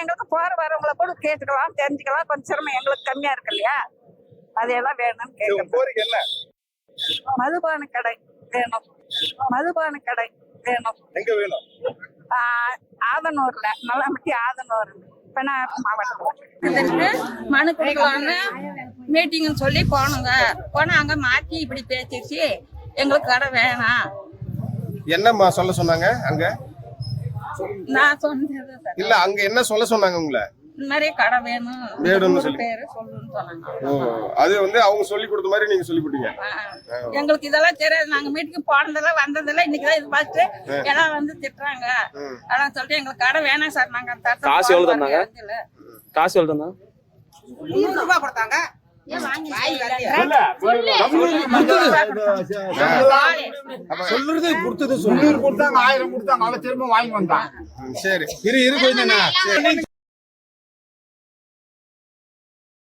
எங்களுக்கு போற வரவங்கள கூட கேட்டுக்கலாம் தெரிஞ்சுக்கலாம். கொஞ்சம் சிரமம் எங்களுக்கு கம்மியா இருக்கு இல்லையா? அதையெல்லாம் வேணும்னு என்ன? மதுபான கடை வேணும். மதுபான கடை வேணும். எங்க வேணும்? ஆதனூர்ல நல்லாமட்டி ஆதனூர். மனு கொடுக்கலான்னு மீட்டிங்னு சொல்லி போனோங்க. போனா அங்க மாத்தி இப்படி பேசிடுச்சு. எங்களுக்கு கடை வேணாம். என்னம்மா சொல்ல சொன்னாங்க அங்க? நான் சொன்னது சார். இல்ல அங்க என்ன சொல்ல சொன்னாங்க உங்களை? இந்த மாதிரி கடை வேணும் வேணும்னு சொல்லி. பேரு சொல்லுன்னு சொன்னாங்க. ஓ அது வந்து அவங்க சொல்லி கொடுத்த மாதிரி நீங்க சொல்லி கொடுத்தீங்க. எங்களுக்கு இதெல்லாம் தெரியாது. நாங்க மீட்டிங் போனதில்ல வந்ததில்ல இன்னைக்குதான் இது பார்த்து எல்லாம் வந்து திட்டுறாங்க. அதான் சொல்லிட்டு எங்களுக்கு கடை வேணாம் சார். நாங்க அந்த காசு எவ்வளவு தந்தாங்க? காசு எவ்வளவு தந்தா முந்நூறு ரூபாய் கொடுத்தாங்க. ஏன் வாங்கி சொல்றது கொடுத்தது சொல்லு. கொடுத்தாங்க ஆயிரம் கொடுத்தாங்க அவன் திரும்ப வாங்கி வந்தான். சரி. இரு இரு கொஞ்சம்